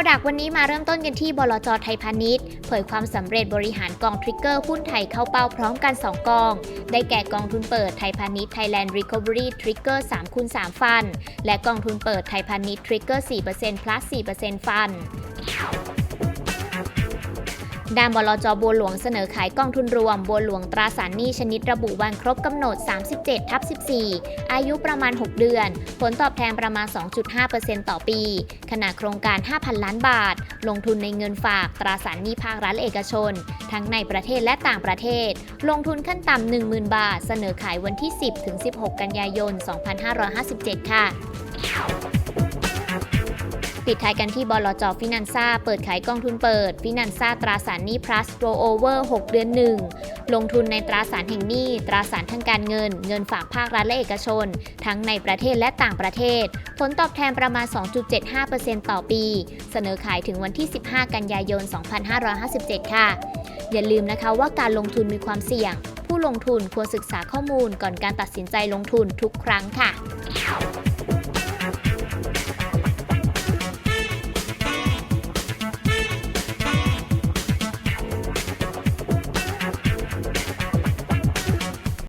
Product วันนี้มาเริ่มต้นกันที่บลจไทยพาณิชย์ เผยความสำเร็จบริหารกองทริกเกอร์หุ้นไทยเข้าเป้าพร้อมกัน 2 กอง ได้แก่กองทุนเปิดไทยพาณิชย์ Thailand Recovery Trigger 3คูณ3ฟัน และกองทุนเปิดไทยพาณิชย์ Trigger 4% plus 4%ฟัน ด้านบลจบัวหลวงเสนอขายกองทุนรวมบัวหลวงตราสารหนี้ชนิดระบุวันครบกำหนด 37ทับ14 อายุประมาณ 6 เดือน ผลตอบแทนประมาณ 2.5%ต่อปีขณะโครงการ 5,000 ล้านบาท ลงทุนในเงินฝากตราสารหนี้ภาครัฐและเอกชน ทั้งในประเทศและต่างประเทศ ลงทุนขั้นต่ำ10,000 บาท เสนอขายวันที่ 10-16 กันยายน 2557 ค่ะ ปิดท้ายกันที่บลจฟินันซ่าเปิดขายกองทุนเปิด ฟินันซ่าตราสารหนี้ plus rollover 6 เดือน 1 ลงทุนในตราสารแห่งหนี้ ตราสารทางการเงิน เงินฝากภาครัฐและเอกชน ทั้งในประเทศและต่างประเทศ ผลตอบแทนประมาณ 2.75%ต่อปี เสนอขายถึงวันที่ 15 กันยายน 2557 ค่ะ อย่าลืมนะคะว่าการลงทุนมีความเสี่ยง ผู้ลงทุนควรศึกษาข้อมูลก่อนการตัดสินใจลงทุนทุกครั้งค่ะ